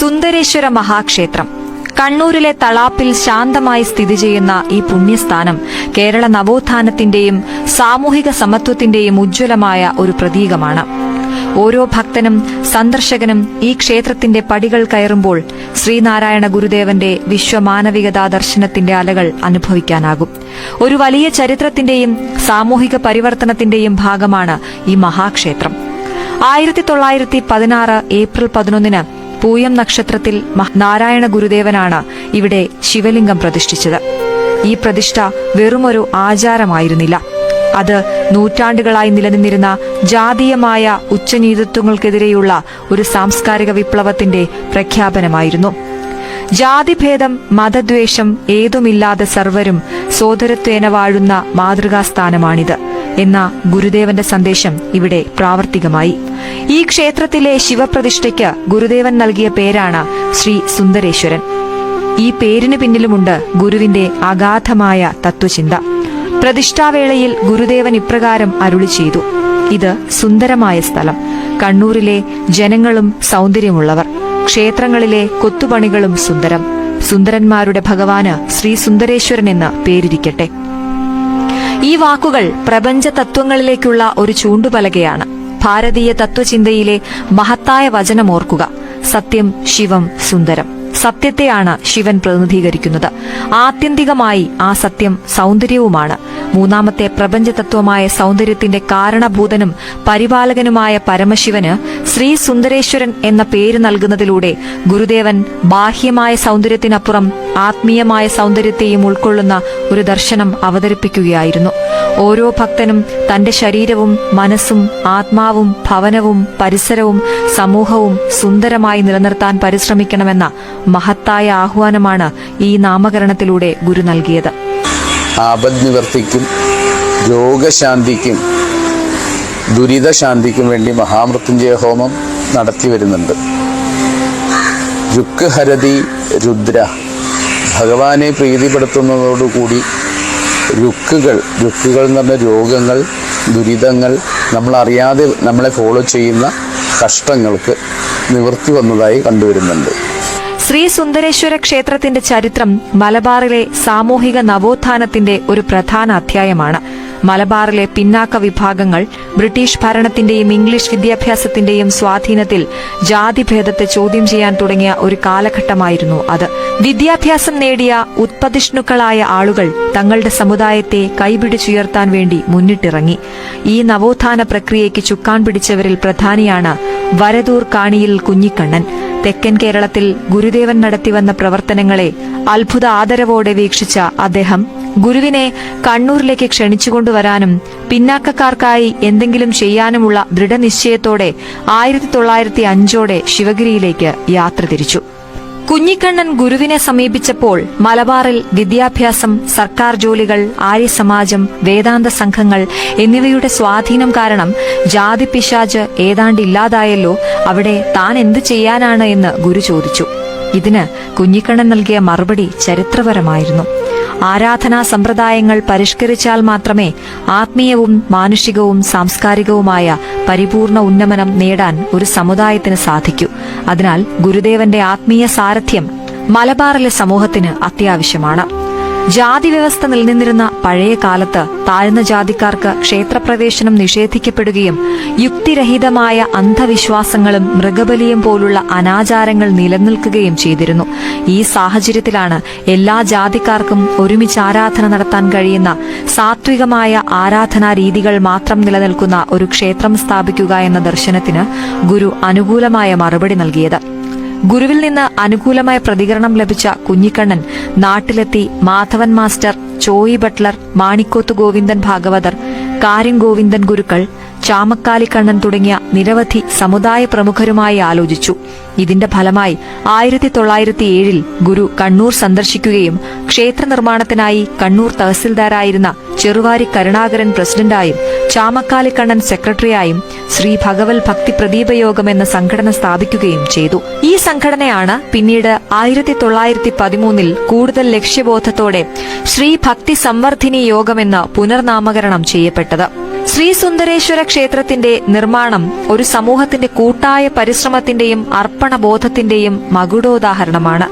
സുന്ദരേശ്വര മഹാക്ഷേത്രം. കണ്ണൂരിലെ തളാപ്പിൽ ശാന്തമായി സ്ഥിതി ചെയ്യുന്ന ഈ പുണ്യസ്ഥാനം കേരള നവോത്ഥാനത്തിന്റെയും സാമൂഹിക സമത്വത്തിന്റെയും ഉജ്ജ്വലമായ ഒരു പ്രതീകമാണ്. ഓരോ ഭക്തനും സന്ദർശകനും ഈ ക്ഷേത്രത്തിന്റെ പടികൾ കയറുമ്പോൾ ശ്രീനാരായണ ഗുരുദേവന്റെ വിശ്വമാനവികതാ ദർശനത്തിന്റെ അലകൾ അനുഭവിക്കാനാകും. ഒരു വലിയ ചരിത്രത്തിന്റെയും സാമൂഹിക പരിവർത്തനത്തിന്റെയും ഭാഗമാണ് ഈ മഹാക്ഷേത്രം. ആയിരത്തി തൊള്ളായിരത്തി പതിനാറ് ഏപ്രിൽ പതിനൊന്നിന് പൂയം നക്ഷത്രത്തിൽ നാരായണ ഗുരുദേവനാണ് ഇവിടെ ശിവലിംഗം പ്രതിഷ്ഠിച്ചത്. ഈ പ്രതിഷ്ഠ വെറുമൊരു ആചാരമായിരുന്നില്ല. അത് നൂറ്റാണ്ടുകളായി നിലനിന്നിരുന്ന ജാതീയമായ ഉച്ചനീതത്വങ്ങൾക്കെതിരെയുള്ള ഒരു സാംസ്കാരിക വിപ്ലവത്തിന്റെ പ്രഖ്യാപനമായിരുന്നു. ജാതിഭേദം മതദ്വേഷം ഏതുമില്ലാതെ സർവരും സോദരത്വേന വാഴുന്ന മാതൃകാസ്ഥാനമാണിത്. എന്ന ഗുരുദേവന്റെ സന്ദേശം ഇവിടെ പ്രാവർത്തികമായി. ഈ ക്ഷേത്രത്തിലെ ശിവപ്രതിഷ്ഠയ്ക്ക് ഗുരുദേവൻ നൽകിയ പേരാണ് ശ്രീ സുന്ദരേശ്വരൻ. ഈ പേരിന് പിന്നിലുമുണ്ട് ഗുരുവിന്റെ അഗാധമായ തത്വചിന്ത. പ്രതിഷ്ഠാവേളയിൽ ഗുരുദേവൻ ഇപ്രകാരം അരുളി ചെയ്തു. ഇത് സുന്ദരമായ സ്ഥലം. കണ്ണൂരിലെ ജനങ്ങളും സൗന്ദര്യമുള്ളവർ. ക്ഷേത്രങ്ങളിലെ കൊത്തുപണികളും സുന്ദരം. സുന്ദരന്മാരുടെ ഭഗവാന് ശ്രീ സുന്ദരേശ്വരൻ എന്ന് പേരിരിക്കട്ടെ. ഈ വാക്കുകൾ പ്രപഞ്ച തത്വങ്ങളിലേക്കുള്ള ഒരു ചൂണ്ടുപലകയാണ്. ഭാരതീയ തത്വചിന്തയിലെ മഹത്തായ വചനമോർക്കുക സത്യം ശിവം സുന്ദരം. സത്യത്തെയാണ് ശിവൻ പ്രതിനിധീകരിക്കുന്നത്. ആത്യന്തികമായി ആ സത്യം സൗന്ദര്യവുമാണ്. മൂന്നാമത്തെ പ്രപഞ്ച തത്വമായ സൗന്ദര്യത്തിന്റെ കാരണഭൂതനും പരിപാലകനുമായ പരമശിവന് ശ്രീ സുന്ദരേശ്വരൻ എന്ന പേര് നൽകുന്നതിലൂടെ ഗുരുദേവൻ ബാഹ്യമായ സൗന്ദര്യത്തിനപ്പുറം ആത്മീയമായ സൗന്ദര്യത്തെയും ഉൾക്കൊള്ളുന്ന ഒരു ദർശനം അവതരിപ്പിക്കുകയായിരുന്നു. ഓരോ ഭക്തനും തന്റെ ശരീരവും മനസ്സും ആത്മാവും ഭവനവും പരിസരവും സമൂഹവും സുന്ദരമായി നിലനിർത്താൻ പരിശ്രമിക്കണമെന്ന മഹത്തായ ആഹ്വാനമാണ് ഈ നാമകരണത്തിലൂടെ ഗുരു നൽകിയത്. ആപദ് നിവർത്തിക്കും രോഗശാന്തിക്കും ദുരിതശാന്തിക്കും വേണ്ടി മഹാമൃത്യുഞ്ജയ ഹോമം നടത്തി വരുന്നുണ്ട്. രുക്ക് ഹരതി രുദ്ര. ഭഗവാനെ പ്രീതിപ്പെടുത്തുന്നതോടുകൂടി രുക്കുകൾ രുക്കുകൾ എന്ന് പറഞ്ഞ രോഗങ്ങൾ ദുരിതങ്ങൾ നമ്മളറിയാതെ നമ്മളെ ഫോളോ ചെയ്യുന്ന കഷ്ടങ്ങൾക്ക് നിവൃത്തി വന്നതായി കണ്ടുവരുന്നുണ്ട്. ശ്രീ സുന്ദരേശ്വര ക്ഷേത്രത്തിന്റെ ചരിത്രം മലബാറിലെ സാമൂഹിക നവോത്ഥാനത്തിന്റെ ഒരു പ്രധാന അധ്യായമാണ്. മലബാറിലെ പിന്നാക്ക വിഭാഗങ്ങൾ ബ്രിട്ടീഷ് ഭരണത്തിന്റെയും ഇംഗ്ലീഷ് വിദ്യാഭ്യാസത്തിന്റെയും സ്വാധീനത്തിൽ ജാതിഭേദത്തെ ചോദ്യം ചെയ്യാൻ തുടങ്ങിയ ഒരു കാലഘട്ടമായിരുന്നു അത്. വിദ്യാഭ്യാസം നേടിയ ഉത്പതിഷ്ണുക്കളായ ആളുകൾ തങ്ങളുടെ സമുദായത്തെ കൈപിടിച്ചുയർത്താൻ വേണ്ടി മുന്നിട്ടിറങ്ങി. ഈ നവോത്ഥാന പ്രക്രിയയ്ക്ക് ചുക്കാൻ പിടിച്ചവരിൽ പ്രധാനിയാണ് വരദൂർ കാണിയിൽ കുഞ്ഞിക്കണ്ണൻ. തെക്കൻ കേരളത്തിൽ ഗുരുദേവൻ നടത്തിവന്ന പ്രവർത്തനങ്ങളെ അത്ഭുത ആദരവോടെ വീക്ഷിച്ച അദ്ദേഹം ഗുരുവിനെ കണ്ണൂരിലേക്ക് ക്ഷണിച്ചുകൊണ്ടുവരാനും പിന്നാക്കക്കാർക്കായി എന്തെങ്കിലും ചെയ്യാനുമുള്ള ദൃഢനിശ്ചയത്തോടെ ആയിരത്തി തൊള്ളായിരത്തി അഞ്ചോടെ ശിവഗിരിയിലേക്ക് യാത്ര തിരിച്ചു. കുഞ്ഞിക്കണ്ണൻ ഗുരുവിനെ സമീപിച്ചപ്പോൾ മലബാറിൽ വിദ്യാഭ്യാസം സർക്കാർ ജോലികൾ ആര്യസമാജം വേദാന്ത സംഘങ്ങൾ എന്നിവയുടെ സ്വാധീനം കാരണം ജാതി പിശാജ് ഏതാണ്ട് ഇല്ലാതായല്ലോ അവിടെ താൻ എന്തു ചെയ്യാനാണ് എന്ന് ഗുരു ചോദിച്ചു. ഇതിന് കുഞ്ഞിക്കണ്ണൻ നൽകിയ മറുപടി ചരിത്രപരമായിരുന്നു. ആരാധനാ സമ്പ്രദായങ്ങൾ പരിഷ്കരിച്ചാൽ മാത്രമേ ആത്മീയവും മാനുഷികവും സാംസ്കാരികവുമായ പരിപൂർണ ഉന്നമനം നേടാൻ ഒരു സമുദായത്തിന് സാധിക്കൂ. അതിനാൽ ഗുരുദേവന്റെ ആത്മീയ സാരഥ്യം മലബാറിലെ സമൂഹത്തിന് അത്യാവശ്യമാണ്. ജാതി വ്യവസ്ഥ നിലനിന്നിരുന്ന പഴയ കാലത്ത് താഴ്ന്ന ജാതിക്കാർക്ക് ക്ഷേത്രപ്രവേശനം നിഷേധിക്കപ്പെടുകയും യുക്തിരഹിതമായ അന്ധവിശ്വാസങ്ങളും മൃഗബലിയും പോലുള്ള അനാചാരങ്ങൾ നിലനിൽക്കുകയും ചെയ്തിരുന്നു. ഈ സാഹചര്യത്തിലാണ് എല്ലാ ജാതിക്കാർക്കും ഒരുമിച്ച് ആരാധന നടത്താൻ കഴിയുന്ന സാത്വികമായ ആരാധനാ രീതികൾ മാത്രം നിലനിൽക്കുന്ന ഒരു ക്ഷേത്രം സ്ഥാപിക്കുക എന്ന ദർശനത്തിന് ഗുരു അനുകൂലമായ മറുപടി നൽകിയത്. ഗുരുവിൽ നിന്ന് അനുകൂലമായ പ്രതികരണം ലഭിച്ച കുഞ്ഞിക്കണ്ണൻ നാട്ടിലെത്തി മാധവൻ മാസ്റ്റർ ചോയി ബട്ട്ലർ മാണിക്കോത്ത് ഗോവിന്ദൻ ഭാഗവതർ കാര്യം ഗോവിന്ദൻ ഗുരുക്കൾ ചാമക്കാലി കണ്ണൻ തുടങ്ങിയ നിരവധി സമുദായ പ്രമുഖരുമായി ആലോചിച്ചു. ഇതിന്റെ ഫലമായി ആയിരത്തി തൊള്ളായിരത്തി ഏഴിൽ ഗുരു കണ്ണൂർ സന്ദർശിക്കുകയും ക്ഷേത്ര നിർമ്മാണത്തിനായി കണ്ണൂർ തഹസിൽദാരായിരുന്ന ചെറുവാരി കരുണാകരൻ പ്രസിഡന്റായും ചാമക്കാലി കണ്ണൻ സെക്രട്ടറിയായും ശ്രീ ഭഗവൽ ഭക്തി പ്രദീപയോഗം എന്ന സംഘടന സ്ഥാപിക്കുകയും ചെയ്തു. ഈ സംഘടനയാണ് പിന്നീട് ആയിരത്തി തൊള്ളായിരത്തി പതിമൂന്നിൽ കൂടുതൽ ലക്ഷ്യബോധത്തോടെ ശ്രീ ഭക്തി സംവർദ്ധിനി യോഗമെന്ന് പുനർനാമകരണം ചെയ്യപ്പെട്ടത്. ശ്രീ സുന്ദരേശ്വര ക്ഷേത്രത്തിന്റെ നിർമ്മാണം ഒരു സമൂഹത്തിന്റെ കൂട്ടായ പരിശ്രമത്തിന്റെയും അർപ്പണബോധത്തിന്റെയും മകുടോദാഹരണമാണ്.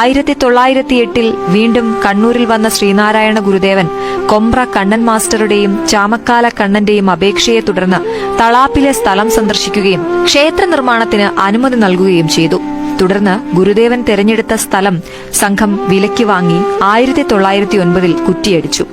ആയിരത്തി തൊള്ളായിരത്തി എട്ടിൽ വീണ്ടും കണ്ണൂരിൽ വന്ന ശ്രീനാരായണ ഗുരുദേവൻ കൊമ്പ്ര കണ്ണൻ മാസ്റ്ററുടെയും ചാമക്കാല കണ്ണന്റെയും അപേക്ഷയെ തുടർന്ന് തളാപ്പിലെ സ്ഥലം സന്ദർശിക്കുകയും ക്ഷേത്ര നിർമ്മാണത്തിന് അനുമതി നൽകുകയും ചെയ്തു. തുടർന്ന് ഗുരുദേവൻ തെരഞ്ഞെടുത്ത സ്ഥലം സംഘം വിലയ്ക്ക് വാങ്ങി ആയിരത്തി തൊള്ളായിരത്തി ഒൻപതിൽ കുറ്റിയടിച്ചു.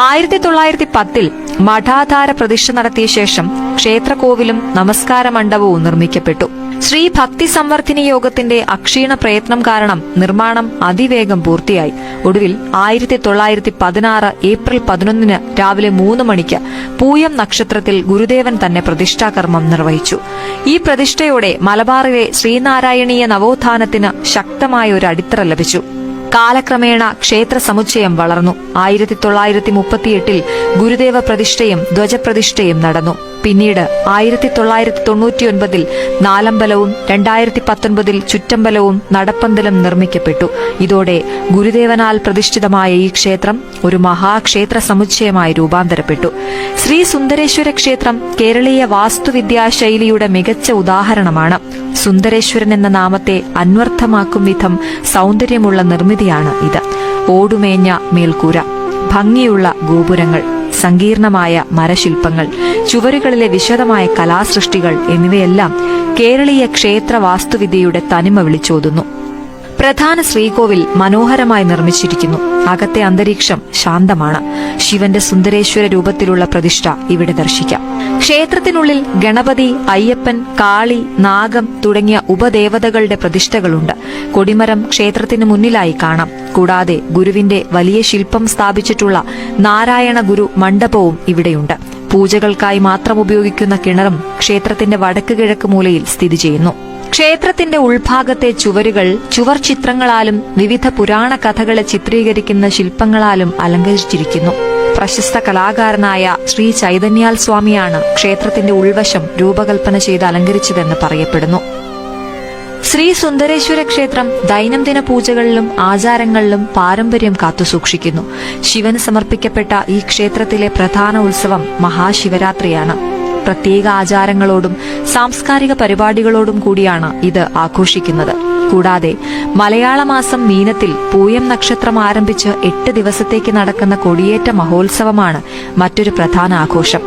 ആയിരത്തി തൊള്ളായിരത്തി പത്തിൽ മഠാധാര പ്രതിഷ്ഠ നടത്തിയ ശേഷം ക്ഷേത്രകോവിലും നമസ്കാര മണ്ഡപവും നിർമ്മിക്കപ്പെട്ടു. ശ്രീ ഭക്തി സംവർദ്ധിനി യോഗത്തിന്റെ അക്ഷീണ പ്രയത്നം കാരണം നിർമ്മാണം അതിവേഗം പൂർത്തിയായി. ഒടുവിൽ ആയിരത്തി തൊള്ളായിരത്തി പതിനാറ് ഏപ്രിൽ പതിനൊന്നിന് രാവിലെ മൂന്ന് മണിക്ക് പൂയം നക്ഷത്രത്തിൽ ഗുരുദേവൻ തന്നെ പ്രതിഷ്ഠാകർമ്മം നിർവഹിച്ചു. ഈ പ്രതിഷ്ഠയോടെ മലബാറിലെ ശ്രീനാരായണീയ നവോത്ഥാനത്തിന് ശക്തമായ ഒരു അടിത്തറ ലഭിച്ചു. കാലക്രമേണ ക്ഷേത്ര സമുച്ചയം വളർന്നു. ആയിരത്തി തൊള്ളായിരത്തി മുപ്പത്തിയെട്ടിൽ ഗുരുദേവ പ്രതിഷ്ഠയും ധ്വജപ്രതിഷ്ഠയും നടന്നു. പിന്നീട് ആയിരത്തി തൊള്ളായിരത്തി തൊണ്ണൂറ്റിയൊൻപതിൽ നാലമ്പലവും രണ്ടായിരത്തി പത്തൊൻപതിൽ ചുറ്റമ്പലവും നടപ്പന്തലും നിർമ്മിക്കപ്പെട്ടു. ഇതോടെ ഗുരുദേവനാൽ പ്രതിഷ്ഠിതമായ ഈ ക്ഷേത്രം ഒരു മഹാക്ഷേത്ര സമുച്ചയമായി രൂപാന്തരപ്പെട്ടു. ശ്രീ സുന്ദരേശ്വര ക്ഷേത്രം കേരളീയ വാസ്തുവിദ്യാ ശൈലിയുടെ മികച്ച ഉദാഹരണമാണ്. സുന്ദരേശ്വരൻ എന്ന നാമത്തെ അന്വർത്ഥമാക്കും വിധം സൗന്ദര്യമുള്ള നിർമ്മിതിയാണ് ഇത്. ഓടുമേഞ്ഞ മേൽക്കൂര. ഭംഗിയുള്ള ഗോപുരങ്ങൾ. സങ്കീർണമായ മരശില്പങ്ങൾ ചുവരുകളിലെ വിശദമായ കലാസൃഷ്ടികൾ എന്നിവയെല്ലാം കേരളീയ ക്ഷേത്ര വാസ്തുവിദ്യയുടെ തനിമ വിളിച്ചോതുന്നു. പ്രധാന ശ്രീകോവിൽ മനോഹരമായി നിർമ്മിച്ചിരിക്കുന്നു. അകത്തെ അന്തരീക്ഷം ശാന്തമാണ്. ശിവന്റെ സുന്ദരേശ്വര രൂപത്തിലുള്ള പ്രതിഷ്ഠ ഇവിടെ ദർശിക്കാം. ക്ഷേത്രത്തിനുള്ളിൽ ഗണപതി അയ്യപ്പൻ കാളി നാഗം തുടങ്ങിയ ഉപദേവതകളുടെ പ്രതിഷ്ഠകളുണ്ട്. കൊടിമരം ക്ഷേത്രത്തിന് മുന്നിലായി കാണാം. കൂടാതെ ഗുരുവിന്റെ വലിയ ശില്പം സ്ഥാപിച്ചിട്ടുള്ള നാരായണ ഗുരു മണ്ഡപവും ഇവിടെയുണ്ട്. പൂജകൾക്കായി മാത്രം ഉപയോഗിക്കുന്ന കിണറും ക്ഷേത്രത്തിന്റെ വടക്ക് കിഴക്ക് മൂലയിൽ സ്ഥിതി ചെയ്യുന്നു. ക്ഷേത്രത്തിന്റെ ഉൾഭാഗത്തെ ചുവരുകൾ ചുവർ ചിത്രങ്ങളാലും വിവിധ പുരാണ കഥകളെ ചിത്രീകരിക്കുന്ന ശില്പങ്ങളാലും അലങ്കരിച്ചിരിക്കുന്നു. പ്രശസ്ത കലാകാരനായ ശ്രീ ചൈതന്യാൽ സ്വാമിയാണ് ക്ഷേത്രത്തിന്റെ ഉൾവശം രൂപകൽപ്പന ചെയ്ത് അലങ്കരിച്ചതെന്ന് പറയപ്പെടുന്നു. ശ്രീ സുന്ദരേശ്വര ക്ഷേത്രം ദൈനംദിന പൂജകളിലും ആചാരങ്ങളിലും പാരമ്പര്യം കാത്തുസൂക്ഷിക്കുന്നു. ശിവന് സമർപ്പിക്കപ്പെട്ട ഈ ക്ഷേത്രത്തിലെ പ്രധാന ഉത്സവം മഹാശിവരാത്രിയാണ്. പ്രത്യേക ആചാരങ്ങളോടും സാംസ്കാരിക പരിപാടികളോടും കൂടിയാണ് ഇത് ആഘോഷിക്കുന്നത്. കൂടാതെ മലയാള മാസം മീനത്തിൽ പൂയം നക്ഷത്രം ആരംഭിച്ച് എട്ട് ദിവസത്തേക്ക് നടക്കുന്ന കൊടിയേറ്റ മഹോത്സവമാണ് മറ്റൊരു പ്രധാന ആഘോഷം.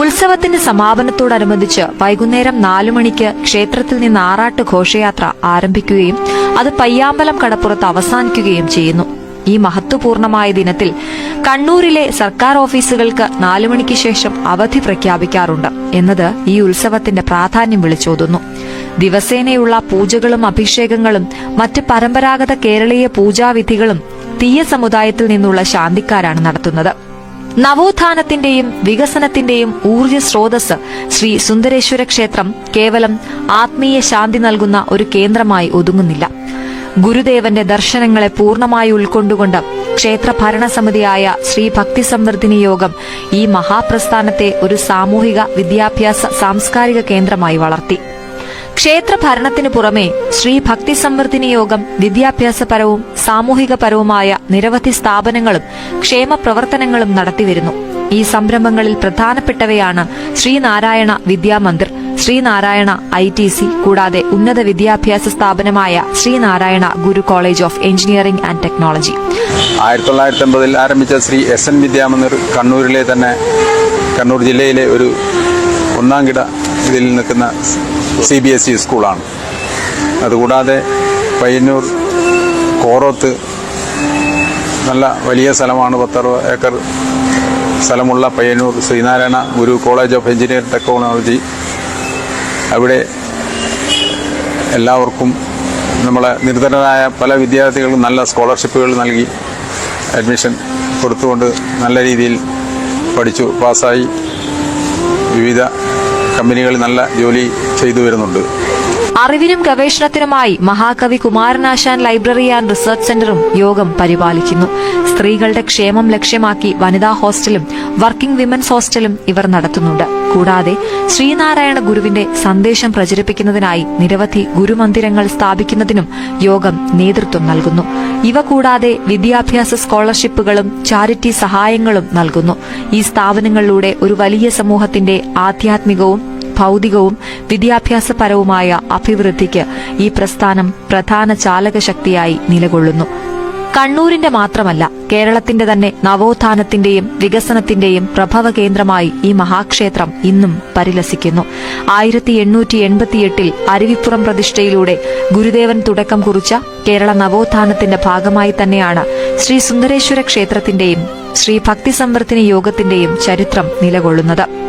ഉത്സവത്തിന്റെ സമാപനത്തോടനുബന്ധിച്ച് വൈകുന്നേരം നാലു മണിക്ക് ക്ഷേത്രത്തിൽ നിന്ന് ആറാട്ട് ഘോഷയാത്ര ആരംഭിക്കുകയും അത് പയ്യാമ്പലം കടപ്പുറത്ത് അവസാനിക്കുകയും ചെയ്യുന്നു. ഈ മഹത്വപൂർണമായ ദിനത്തിൽ കണ്ണൂരിലെ സർക്കാർ ഓഫീസുകൾക്ക് നാലു മണിക്ക് ശേഷം അവധി പ്രഖ്യാപിക്കാറുണ്ട് എന്നത് ഈ ഉത്സവത്തിന്റെ പ്രാധാന്യം വിളിച്ചോതുന്നു. ദിവസേനയുള്ള പൂജകളും അഭിഷേകങ്ങളും മറ്റ് പരമ്പരാഗത കേരളീയ പൂജാവിധികളും തീയ സമുദായത്തിൽ നിന്നുള്ള ശാന്തിക്കാരാണ് നടത്തുന്നത്. നവോത്ഥാനത്തിന്റെയും വികസനത്തിന്റെയും ഊർജ സ്രോതസ് ശ്രീ സുന്ദരേശ്വര ക്ഷേത്രം കേവലം ആത്മീയ ശാന്തി നൽകുന്ന ഒരു കേന്ദ്രമായി ഒതുങ്ങുന്നില്ല. ഗുരുദേവന്റെ ദർശനങ്ങളെ പൂർണമായി ഉൾക്കൊണ്ടുകൊണ്ട് ക്ഷേത്ര ഭരണസമിതിയായ ശ്രീ ഭക്തി സംവർദ്ധിനി യോഗം ഈ മഹാപ്രസ്ഥാനത്തെ ഒരു സാമൂഹിക വിദ്യാഭ്യാസ സാംസ്കാരിക കേന്ദ്രമായി വളർത്തി. ക്ഷേത്ര ഭരണത്തിനു പുറമെ ശ്രീ ഭക്തി സംവർദ്ധിനി യോഗം വിദ്യാഭ്യാസപരവും സാമൂഹികപരവുമായ നിരവധി സ്ഥാപനങ്ങളും ക്ഷേമ പ്രവർത്തനങ്ങളും നടത്തിവരുന്നു. ഈ സംരംഭങ്ങളിൽ പ്രധാനപ്പെട്ടവയാണ് Sreenarayana Vidyamandir Sreenarayana I T C കൂടാതെ ഉന്നത വിദ്യാഭ്യാസ സ്ഥാപനമായ Sreenarayana Guru college of engineering and technology. ആയിരത്തി തൊള്ളായിരത്തി അമ്പതിൽ ആരംഭിച്ച ശ്രീ എസ് എൻ വിദ്യാമന്ദിർ കണ്ണൂരിലെ തന്നെ കണ്ണൂർ ജില്ലയിലെ ഒരു ഒന്നാം കിട ഇതിൽ നിൽക്കുന്ന സി ബി എസ് ഇ സ്കൂളാണ്. അതുകൂടാതെ പയ്യന്നൂർ കോറോത്ത് നല്ല വലിയ സ്ഥലമാണ് പത്തറുപത് acre സ്ഥലമുള്ള Payyanur Sreenarayana Guru college of engineering technology അവിടെ എല്ലാവർക്കും നമ്മളെ നിർധനരായ പല വിദ്യാർത്ഥികൾക്കും നല്ല സ്കോളർഷിപ്പുകൾ നൽകി അഡ്മിഷൻ കൊടുത്തുകൊണ്ട് നല്ല രീതിയിൽ പഠിച്ചു പാസ്സായി. വിവിധ കമ്പനികളിൽ നല്ല ജോലി ചെയ്തു വരുന്നുണ്ട്. അറിവിനും ഗവേഷണത്തിനുമായി മഹാകവി കുമാരനാശാൻ ലൈബ്രറി ആൻഡ് റിസർച്ച് സെന്ററും യോഗം പരിപാലിക്കുന്നു. സ്ത്രീകളുടെ ക്ഷേമം ലക്ഷ്യമാക്കി വനിതാ ഹോസ്റ്റലും വർക്കിംഗ് വിമൻസ് ഹോസ്റ്റലും ഇവർ നടത്തുന്നുണ്ട്. കൂടാതെ ശ്രീനാരായണ ഗുരുവിന്റെ സന്ദേശം പ്രചരിപ്പിക്കുന്നതിനായി നിരവധി ഗുരുമന്ദിരങ്ങൾ സ്ഥാപിക്കുന്നതിനും യോഗം നേതൃത്വം നൽകുന്നു. ഇവ കൂടാതെ വിദ്യാഭ്യാസ സ്കോളർഷിപ്പുകളും ചാരിറ്റി സഹായങ്ങളും നൽകുന്നു. ഈ സ്ഥാപനങ്ങളിലൂടെ ഒരു വലിയ സമൂഹത്തിന്റെ ആധ്യാത്മികവും ഭൗതികവും വിദ്യാഭ്യാസപരവുമായ അഭിവൃദ്ധിക്ക് ഈ പ്രസ്ഥാനം പ്രധാന ചാലകശക്തിയായി നിലകൊള്ളുന്നു. കണ്ണൂരിന്റെ മാത്രമല്ല കേരളത്തിന്റെ തന്നെ നവോത്ഥാനത്തിന്റെയും വികസനത്തിന്റെയും പ്രഭവ കേന്ദ്രമായി ഈ മഹാക്ഷേത്രം ഇന്നും പരിലസിക്കുന്നു. ആയിരത്തി എണ്ണൂറ്റി എൺപത്തിയെട്ടിൽ അരുവിപ്പുറം പ്രതിഷ്ഠയിലൂടെ ഗുരുദേവൻ തുടക്കം കുറിച്ച കേരള നവോത്ഥാനത്തിന്റെ ഭാഗമായി തന്നെയാണ് ശ്രീ സുന്ദരേശ്വര ക്ഷേത്രത്തിന്റെയും ശ്രീ ഭക്തിസംവർത്തിനി യോഗത്തിന്റെയും ചരിത്രം നിലകൊള്ളുന്നത്.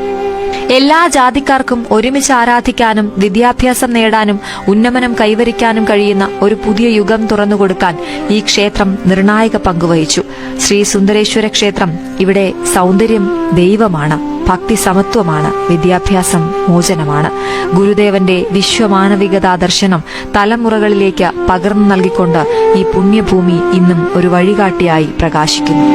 എല്ലാ ജാതിക്കാർക്കും ഒരുമിച്ച് ആരാധിക്കാനും വിദ്യാഭ്യാസം നേടാനും ഉന്നമനം കൈവരിക്കാനും കഴിയുന്ന ഒരു പുതിയ യുഗം തുറന്നുകൊടുക്കാൻ ഈ ക്ഷേത്രം നിർണായക പങ്കുവഹിച്ചു ശ്രീ സുന്ദരേശ്വര ക്ഷേത്രം ഇവിടെ സൗന്ദര്യം ദൈവമാണ് ഭക്തി സമത്വമാണ് വിദ്യാഭ്യാസം മോചനമാണ്. ഗുരുദേവന്റെ വിശ്വമാനവികതാ ദർശനം തലമുറകളിലേക്ക് പകർന്നു നൽകിക്കൊണ്ട് ഈ പുണ്യഭൂമി ഇന്നും ഒരു വഴികാട്ടിയായി പ്രകാശിക്കുന്നു.